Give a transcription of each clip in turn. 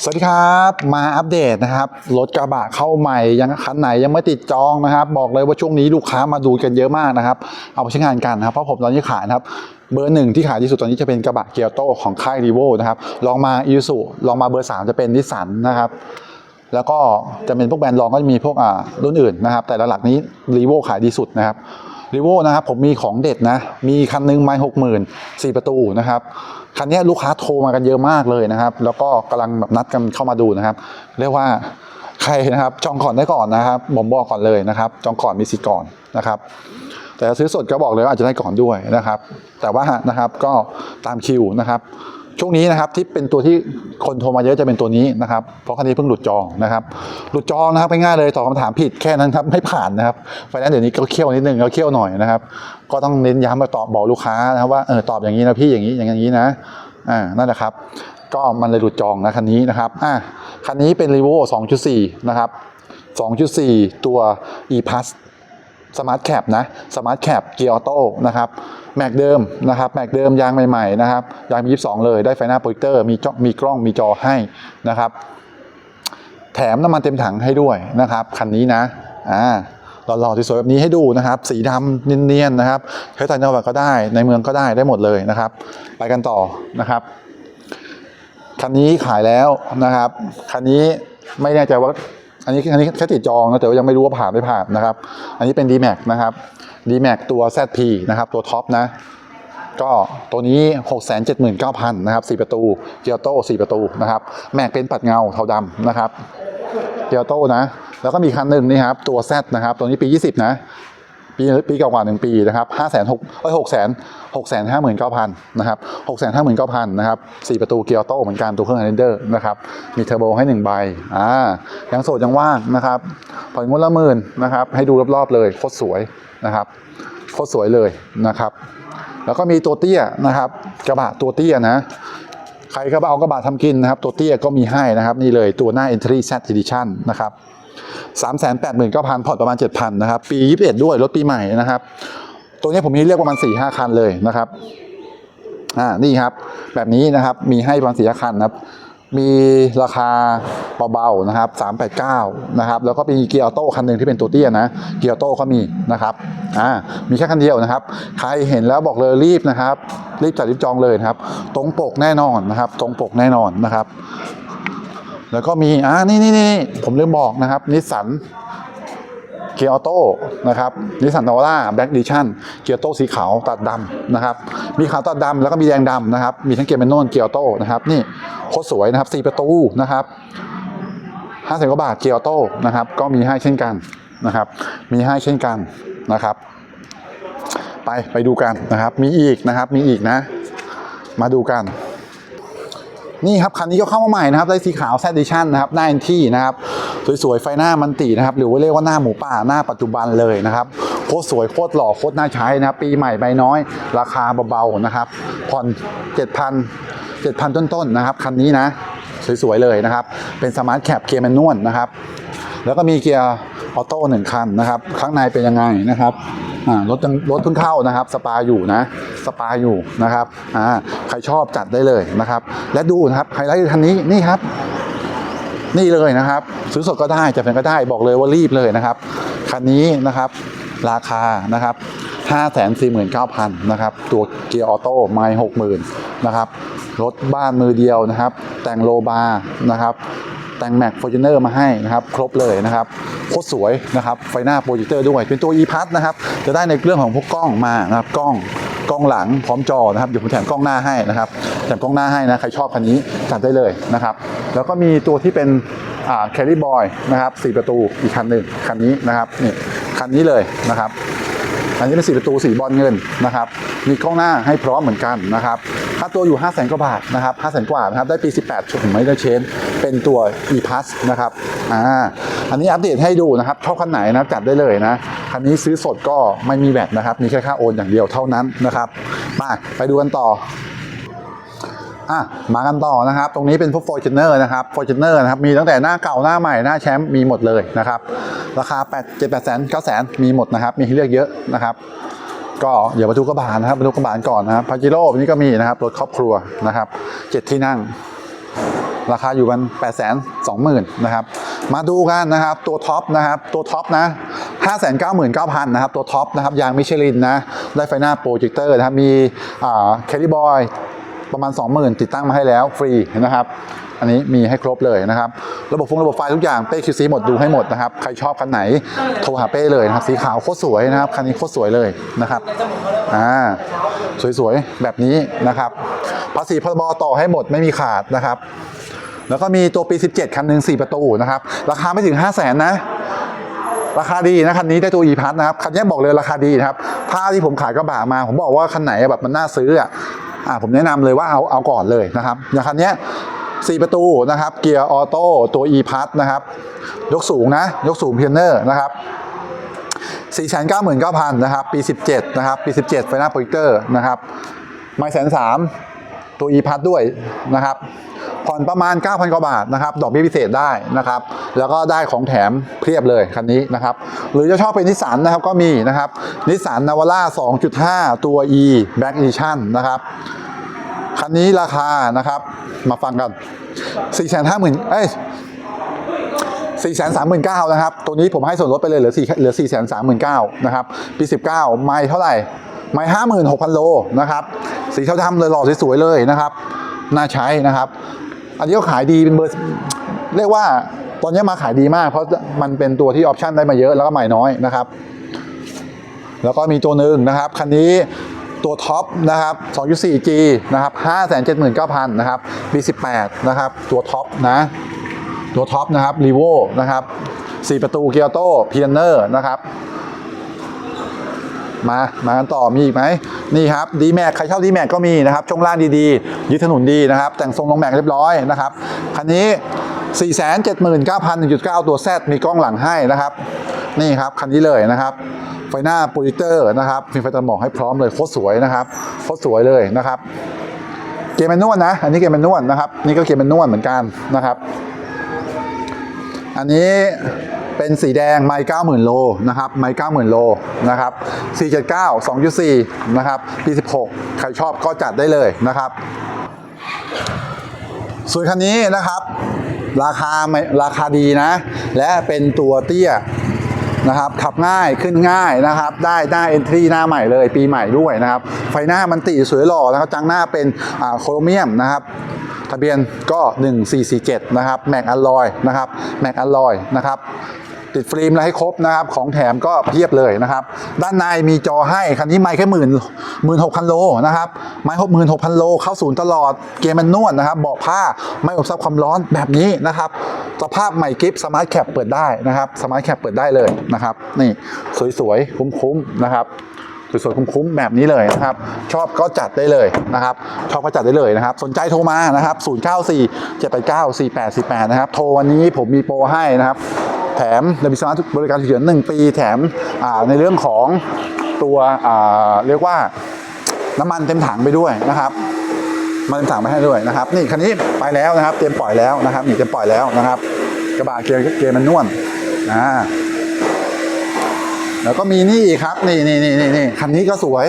สวัสดีครับมาอัปเดตนะครับรถกระบะเข้าใหม่ยังคันไหนยังไม่ติดจองนะครับ บอกเลยว่าช่วงนี้ลูกค้ามาดูกันเยอะมากนะครับ เอาไปใช้งานกันนะครับเพราะผมตอนนี้ขายนะครับเบอร์หนึ่งที่ขายที่สุดตอนนี้จะเป็นกระบะเกียรโตของค่ายรีโวนะครับลองมาอีซูลองมาเบอร์สามจะเป็นนิสสันนะครับแล้วก็จะเป็นพวกแบรนด์รองก็จะมีพวกอ่ารุ่นอื่นนะครับแต่หลักๆนี้รีโวขายดีสุดนะครับ รีโวนะครับผมมีของเด็ดนะ มีคันหนึงไม่หกหมื่นสี่ประตูนะครับ คันนี้ลูกค้าโทรมากันเยอะมากเลยนะครับ แล้วก็กำลังแบบนัดกันเข้ามาดูนะครับ เรียกว่าใครนะครับจองก่อนได้ก่อนนะครับผมบอกก่อนเลยนะครับ จองก่อนมีสิทธิ์ก่อนนะครับ แต่ถ้าซื้อสดก็บอกเลยว่าอาจจะได้ก่อนด้วยนะครับ แต่ว่านะครับก็ตามคิวนะครับ ช่วงนี้นะครับที่เป็นตัวที่คนโทรมาเยอะจะเป็นตัวนี้นะครับเพราะคันนี้เพิ่งหลุดจองนะครับหลุดจองนะครับง่ายเลยตอบคำถามผิดแค่นั้นครับไม่ผ่านนะครับไฟแนนซ์เดี๋ยวนี้ก็เคี่ยวนิดนึงก็เคี่ยวหน่อยนะครับ ก็ต้องเน้นย้ำมาตอบบอกลูกค้านะครับว่าเออตอบอย่างนี้นะพี่อย่างนี้อย่างนี้นะอ่านั่นแหละครับก็มันเลยหลุดจองนะคันนี้นะครับอะคันนี้เป็น r e v o 2.4 นะครับ 2.4 ตัว e p a s สมาร์ทแคปนะสมาร์ทแคปเกียร์ออโต้นะครับแม็กเดิมนะครับแม็กเดิมยางใหม่ๆนะครับยางมี22 เลยได้ไฟหน้าโปรเจคเตอร์มีจอมีกล้องมีจอให้นะครับ แถมน้ำมันเต็มถังให้ด้วยนะครับคันนี้นะอ่าหล่อๆสวยๆแบบนี้ให้ดูนะครับ สีดำเนียนๆนะครับใช้ต่างจังหวัดก็ได้ในเมืองก็ได้ได้หมดเลยนะครับ ไปกันต่อนะครับคันนี้ขายแล้วนะครับคันนี้ไม่แน่ใจว่า อันนี้อันนี้แค่ติดจองนะแต่ว่ายังไม่รู้ว่าผ่านไม่ผ่านนะครับ อันนี้เป็น d m a x นะครับ d m a x ตัว ZP นะครับ ตัวท็อปนะ ก็ตัวนี้ 679,000นะครับ4ประตูเกียร์โต้4ประตูนะครับ แม็กเป็นปัดเงาเทาดำนะครับเกียร์โต้นะ แล้วก็มีคันหนึ่งนี่ครับ ตัว Z นะครับ ตัวนี้ปี 20 นะ ปีปีเก่ากว่าหนึ่งปีนะครับห้าแสนหกเอ้ยหกแสนหกแสนห้าหมื่นเก้าพันนะครับหกแสนห้าหมื่นเก้าพันนะครับสี่ประตูเกียร์โต้เหมือนกันตัวเครื่องไฮเดอร์นะครับมีเทอร์โบให้หนึ่งใบอ่ายังโสดยังว่างนะครับผ่อนงวดละหมื่นนะครับให้ดูรอบๆเลยโคตรสวยนะครับโคตรสวยเลยนะครับแล้วก็มีตัวเตี้ยนะครับกระบะตัวเตี้ยนะใครก็เอากระบะทำกินนะครับ ตัวเตี้ยก็มีให้นะครับ นี่เลยตัวหน้า Entry Z Edition นะครับ 3 8 9 0 0 0ผ่อนประมาณ 7,000นะครับ ปี 21 ด้วย รถปีใหม่นะครับ ตัวนี้ผมมีเรียกประมาณ 4-5 คันเลยนะครับ อ่า นี่ครับ แบบนี้นะครับ มีให้ประมาณ 4 คันนะครับ มีราคาเบาๆนะครับ 389 นะครับ แล้วก็มีเกียร์ออโต้คันหนึ่งที่เป็นตัวเตี้ยนะ เกียร์ออโต้ก็มีนะครับ อ่า มีแค่คันเดียวนะครับ ใครเห็นแล้วบอกเลยรีบนะครับ รีบจัดรีบจองเลยนะครับ ตรงปกแน่นอนนะครับ ตรงปกแน่นอนนะครับ แล้วก็มีอ่านี่นี่นี่ผมลืมบอกนะครับนิสสันเกียร์ออโต้นะครับนิสสันนาวาร่าแบล็กดิชั่นเกียร์โต้สีขาวตัดดำนะครับ มีขาวตัดดำแล้วก็มีแดงดำนะครับ มีทั้งเกียร์แมนนวลเกียร์ออโต้นะครับ นี่โคตรสวยนะครับสี่ประตูนะครับห้าแสนกว่าบาทเกียร์ออโต้นะครับ ก็มีให้เช่นกันนะครับ มีให้เช่นกันนะครับ ไปไปดูกันนะครับ มีอีกนะครับ มีอีกนะ มาดูกัน นี่ครับคันนี้ก็เข้ามาใหม่นะครับได้สีขาวแซดดิชั่นนะครับหน้าเอ็นที่นะครับสวยๆไฟหน้ามันตีนะครับหรือว่าเรียกว่าหน้าหมูป่าหน้าปัจจุบันเลยนะครับโคตรสวยโคตรหล่อโคตรน่าใช้นะครับปีใหม่ใบน้อย ราคาเบาๆนะครับผ่อน7,000 7,000 ต้นๆนะครับคันนี้นะสวยๆเลยนะครับ เป็นสมาร์ทแคปเกียร์แมนนวลนะครับ แล้วก็มีเกียร์ออโต้หนึ่งคันนะครับ ข้างในเป็นยังไงนะครับ อ่ารถยังรถเพิ่งเข้านะครับ สปาอยู่นะ สปาอยู่นะครับอ่าใครชอบจัดได้เลยนะครับ และดูนะครับไฮไลท์คันนี้นี่ครับ นี่เลยนะครับ ซื้อสดก็ได้จะเป็นก็ได้บอกเลยว่ารีบเลยนะครับคันนี้นะครับ ราคานะครับ5 4 9 0 0 0นะครับตัวเกียร์ออโต้ไม่หกหมื่นนะครับรถบ้านมือเดียวนะครับ แต่งโลบาร์นะครับแต่งแม็กฟอร์จูเนอร์มาให้นะครับ ครบเลยนะครับ คตรสวยนะครับ ไฟหน้าโปรเจคเตอร์ด้วย เป็นตัว e p a s นะครับ จะได้ในเรื่องของพวกกล้องมานะครับ กล้องกล้องหลังพร้อมจอนะครับ เดี๋ยวผมแถมกล้องหน้าให้นะครับ แถมกล้องหน้าให้นะ ใครชอบคันนี้จัดได้เลยนะครับ แล้วก็มีตัวที่เป็นแคลรี่บอยนะครับสี่ประตูอีกคันหนึ่งคันนี้นะครับนี่คันนี้เลยนะครับ อันนี้เป็นสีประตูสีบอลเงินนะครับ มีกล้องหน้าให้พร้อมเหมือนกันนะครับ ค่าตัวอยู่ 5 0 0 0 0กว่าบาทนะครับ5 0 0 0 0กว่านะครับ ได้ปี 18ชุดไม่ได้เชน เป็นตัว e p a s นะครับ อ่า อันนี้อัปเดตให้ดูนะครับชอบคันไหนนะจัดได้เลยนะ คันนี้ซื้อสดก็ไม่มีแบตนะครับ มีแค่ค่าโอนอย่างเดียวเท่านั้นนะครับ มา ไปดูกันต่อ อะมากันต่อนะครับ ตรงนี้เป็นพวก Fortuner นะครับ Fortuner นะครับ มีตั้งแต่หน้าเก่าหน้าใหม่หน้าแชมป์มีหมดเลยนะครับ ราคา 8 7 8แสน9แสนมีหมดนะครับ มีให้เลือกเยอะนะครับ ก็เดี๋ยวมาดูกระบะนะครับมาดูกระบะก่อนนะครับพาจิโร่นี้ก็มีนะครับรถครอบครัวนะครับเจ็ดที่นั่งราคาอยู่กัน8 2 0 0 0 0นะครับ มาดูกันนะครับ ตัวท็อปนะครับ ตัวท็อปนะ 599,000นะครับ ตัวท็อปนะครับ ยางมิชลินนะ ได้ไฟหน้าโปรเจคเตอร์นะครับ มีอ่าแคลิบอย ประมาณ 20,000 ติดตั้งมาให้แล้วฟรีนะครับ อันนี้มีให้ครบเลยนะครับ ระบบฟงระบบไฟทุกอย่างเป้คิวซีหมดดูให้หมดนะครับ ใครชอบคันไหนโทรหาเป้เลยนะครับ สีขาวโคตรสวยนะครับ คันนี้โคตรสวยเลยนะครับอ่าสวยๆ แบบนี้นะครับ ภาษีพรบต่อให้หมดไม่มีขาดนะครับ แล้วก็มีตัวปี 17 คันหนึ่ง4 ประตูนะครับ ราคาไม่ถึง 5 0 0แสนนะราคาดีนะคันนี้ได้ตัว e p a s นะครับ คันนี้บอกเลยราคาดีนะครับ ถ้าที่ผมขายกระบะมา ผมบอกว่าคันไหนแบบมันน่าซื้ออะ ผมแนะนำเลยว่าเอาเอาก่อนเลยนะครับอย่างคันนี้สี่ประตูนะครับเกียร์ออโต้ตัว e p a s นะครับยกสูงนะยกสูงเพียนเนอร์นะครับ499,000นะครับปี 17นะครับปี 17ไฟหน้าโปรเจคเตอร์นะครับไม่แสนสามตัว e p a s ด้วยนะครับ ผ่อนประมาณ 9,000กว่าบาทนะครับดอกเบี้ยพิเศษได้นะครับ แล้วก็ได้ของแถมเพียบเลยคันนี้นะครับ หรือจะชอบเป็นนิสสันนะครับก็มีนะครับนิสสันนาวาร่า2.5 ตัว e Black Edition นะครับคันนี้ราคานะครับมาฟังกัน 450,000เอ้ย4 3 9 0 0 0นะครับ ตัวนี้ผมให้ส่วนลดไปเลยเหลือ4เหลือ 4 3 9 0 0 0นะครับ ปี 19 ไม่เท่าไหร่ ไม่56,000 โลนะครับ สีเทาดำเลยหล่อสวยๆเลยนะครับ น่าใช้นะครับ อันนี้ก็ขายดีเป็นเบอร์เรียกว่าตอนนี้มาขายดีมาก เพราะมันเป็นตัวที่ออปชั่นได้มาเยอะแล้วก็ใหม่น้อยนะครับ แล้วก็มีตัวหนึ่งนะครับคันนี้ตัวท็อปนะครับ 2.4G นะครับ 579,000 นะครับปี18 นะครับ ตัวท็อปนะ ตัวท็อปนะครับรีโวนะครับ 4 ประตูเกียร์โต้พีเนอร์นะครับ มามากันต่อมีอีกไหมนี่ครับดีแม็กใครชอบดีแม็กก็มีนะครับช่วงล่างดีๆ ยึดถนนดีนะครับ แต่งทรงลงแม็กเรียบร้อยนะครับคันนี้ 479,1.9ตัว Z มีกล้องหลังให้นะครับ นี่ครับคันนี้เลยนะครับไฟหน้าโปรเจคเตอร์นะครับมีไฟตัดหมอกให้พร้อมเลยโคตรสวยนะครับโคตรสวยเลยนะครับ เกมแมนนวลนะ อันนี้เกมแมนนวลนะครับ นี่ก็เกมแมนนวลเหมือนกันนะครับ อันนี้ เป็นสีแดงไมค์90,000โลนะครับไมค์90,000โลนะครับ479 2.4นะครับปี16ใครชอบก็จัดได้เลยนะครับส่วนคันนี้นะครับ ราคาไม่ราคาดีนะ และเป็นตัวเตี้ยนะครับขับง่ายขึ้นง่ายนะครับ ได้หน้าเอนทรีหน้าใหม่เลย ปีใหม่ด้วยนะครับ ไฟหน้ามันติสวยหล่อนะครับจังหน้าเป็นอ่าโครเมียมนะครับทะเบียนก็ 1447 นะครับ แม็กอลลอยนะครับ แม็กอลลอยนะครับ ติดฟิล์มอะไรให้ครบนะครับ ของแถมก็เพียบเลยนะครับ ด้านในมีจอให้คันนี้ไม่แค่หมื่นหมื่นหกพันโลนะครับไม่หกหมื่นหกพันโลเข้าศูนย์ตลอดเกมมันนวดนะครับเบาะผ้าไม่อบซับความร้อนแบบนี้นะครับสภาพใหม่กิฟสมาร์ทแคปเปิดได้นะครับสมาร์ทแคปเปิดได้เลยนะครับ นี่สวยๆคุ้มๆนะครับสวยๆคุ้มๆแบบนี้เลยนะครับ ชอบก็จัดได้เลยนะครับ ชอบก็จัดได้เลยนะครับ สนใจโทรมานะครับ 094 789 4848 นะครับ โทรวันนี้ผมมีโปรให้นะครับ แถมระบบสมาร์ทบริการฉุกเฉิน1ปีแถมในเรื่องของตัวเรียกว่าน้ำมันเต็มถังไปด้วยนะครับมันเต็มถังไปให้ด้วยนะครับ นี่คันนี้ไปแล้วนะครับ เตรียมปล่อยแล้วนะครับนี่เตรียมปล่อยแล้วนะครับ กระบะเกียร์เกียร์มันนวลอ่าแล้วก็มีนี่อีกครับนี่นี่นี่นี่นี่คันนี้ก็สวย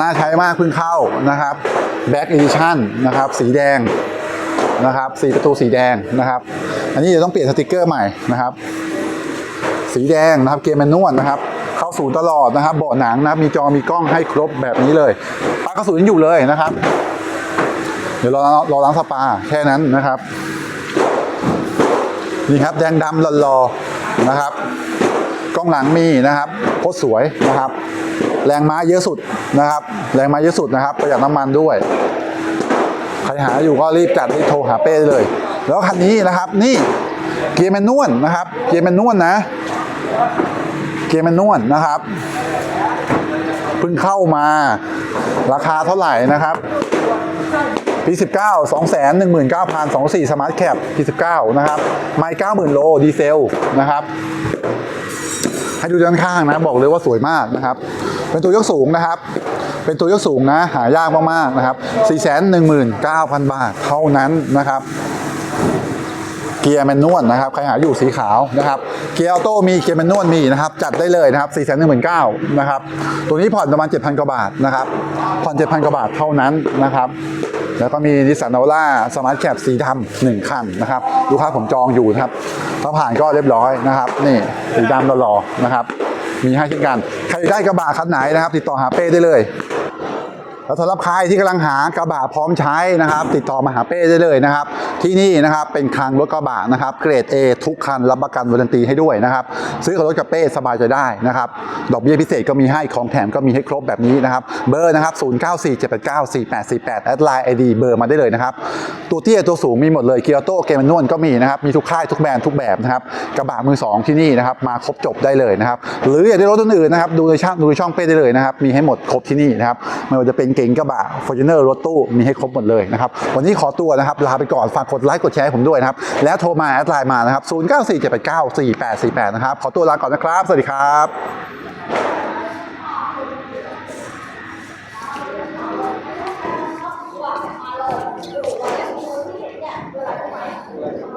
น่าใช้มากเพิ่งเข้านะครับ Back Edition นะครับ สีแดง นะครับสีประตูสีแดงนะครับ อันนี้จะต้องเปลี่ยนสติกเกอร์ใหม่นะครับ สีแดงนะครับเกมแมนนวลนะครับ เข้าศูนย์ตลอดนะครับเบาะหนังนะครับมีจอมีกล้องให้ครบแบบนี้เลยปลั๊กกระสุนอยู่เลยนะครับ เดี๋ยวรอรอล้างสปาแค่นั้นนะครับนี่ครับแดงดำหล่อๆนะครับ กล้องหลังมีนะครับโคตรสวยนะครับ แรงม้าเยอะสุดนะครับ แรงม้าเยอะสุดนะครับประหยัดน้ำมันด้วย ใครหาอยู่ก็รีบจัดรีบโทรหาเป้เลย แล้วคันนี้นะครับนี่เกียร์แมนนวลนะครับ เกียร์แมนนวลนะ เกียร์แมนนวลนะครับเพิ่งเข้ามาราคาเท่าไหร่นะครับปี 19 2 1 9 0 0 24 สมาร์ทแคปปี 19 นะครับ ไม่90,000 โล ดีเซล นะครับ ให้ดูด้านข้างนะ บอกเลยว่าสวยมากนะครับ เป็นตัวยกสูงนะครับ เป็นตัวยกสูงนะ หายากมากๆนะครับ 419,000 บาทเท่านั้นนะครับ เกียร์แมนนวลนะครับ ใครหาอยู่สีขาวนะครับ เกียร์ออโต้มี เกียร์แมนนวลมีนะครับ จัดได้เลยนะครับ 4 1 9 0 0 0นะครับ ตัวนี้ผ่อนประมาณ 7,000 กว่าบาทนะครับ ผ่อน 7,000 กว่าบาทเท่านั้นนะครับแล้วก็มีนิสสันนล่าสมาร์ทแคปสีดำหนึ่งคันนะครับลูกค้าผมจองอยู่นะครับถ้าผ่านก็เรียบร้อยนะครับ นี่สีดำหล่อๆนะครับ มีให้เช่นกัน ใครได้กระบะคันไหนนะครับ ติดต่อหาเป้ได้เลย แล้วสำหรับใครที่กำลังหากระบะพร้อมใช้นะครับ ติดต่อมาหาเป้ได้เลยนะครับ ที่นี่นะครับเป็นคลังรถกระบะนะครับเกรด A ทุกคันรับประกันวารันตีให้ด้วยนะครับ ซื้อกับรถกับเป้สบายใจได้นะครับ ดอกเบี้ยพิเศษก็มีให้ของแถมก็มีให้ครบแบบนี้นะครับ เบอร์นะครับ0947894848แอดไลน์ไอดีเบอร์มาได้เลยนะครับ ตัวเตี้ยตัวสูงมีหมดเลยเกียร์โต้เกมนวลก็มีนะครับมีทุกค่ายทุกแบรนด์ทุกแบบนะครับกระบะมือสองที่นี่นะครับมาครบจบได้เลยนะครับหรืออยากได้รถอื่นๆนะครับดูในช่องดูในช่องเป้ได้เลยนะครับมีให้หมดครบที่นี่นะครับไม่ว่าจะเป็นเก๋งกระบะฟอร์จูเนอร์รถตู้มีให้ครบหมดเลยนะครับ วันนี้ขอตัวนะครับ ลาไปก่อนฝากกดไลค์กดแชร์ให้ผมด้วยนะครับ แล้วโทรมาแอดไลน์มานะครับ0947894848 นะครับ ขอตัวลาก่อนนะครับ สวัสดีครับ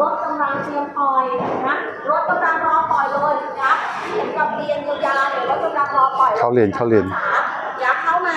รถกำลังเตรียมปล่อยนะรถกำลังรอปล่อยเลยนะเห็นกับเรียนยาวๆเดี๋ยวรถกำลังรอปล่อยเข้าเรียนเข้าเรียนอยากเข้ามา